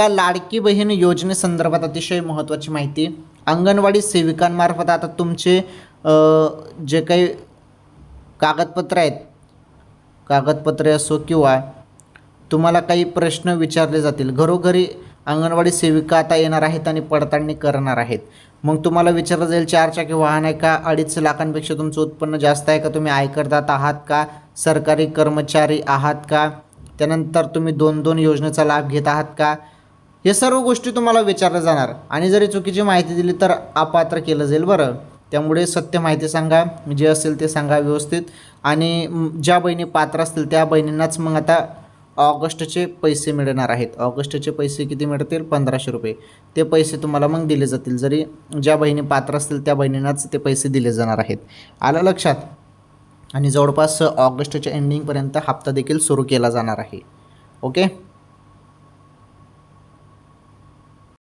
त्या लाडकी बहीण योजनेसंदर्भात अतिशय महत्त्वाची माहिती. अंगणवाडी सेविकांमार्फत आता तुमचे जे काही कागदपत्र आहेत कागदपत्रे असो किंवा तुम्हाला काही प्रश्न विचारले जातील घरोघरी अंगणवाडी सेविका आता येणार आहेत आणि पडताळणी करणार आहेत. मग तुम्हाला विचारलं जाईल चार चाकी वाहन आहे का? अडीच लाखांपेक्षा तुमचं उत्पन्न जास्त आहे का? तुम्ही आयकरदात आहात का? सरकारी कर्मचारी आहात का? त्यानंतर तुम्ही दोन दोन योजनेचा लाभ घेत आहात का? हे सर्व गोष्टी तुम्हाला विचारल्या जाणार. आणि जरी चुकीची माहिती दिली तर अपात्र केलं जाईल बरं. त्यामुळे सत्य माहिती सांगा जे असेल ते सांगा व्यवस्थित. आणि ज्या बहिणी पात्र असतील त्या बहिणींनाच मग आता ऑगस्टचे पैसे मिळणार आहेत. ऑगस्टचे पैसे किती मिळतील? पंधराशे रुपये. ते पैसे तुम्हाला मग दिले जातील. जरी ज्या बहिणी पात्र असतील त्या बहिणींनाच ते पैसे दिले जाणार आहेत. आलं लक्षात? आणि जवळपास ऑगस्टच्या एंडिंगपर्यंत हप्ता देखील सुरू केला जाणार आहे. ओके?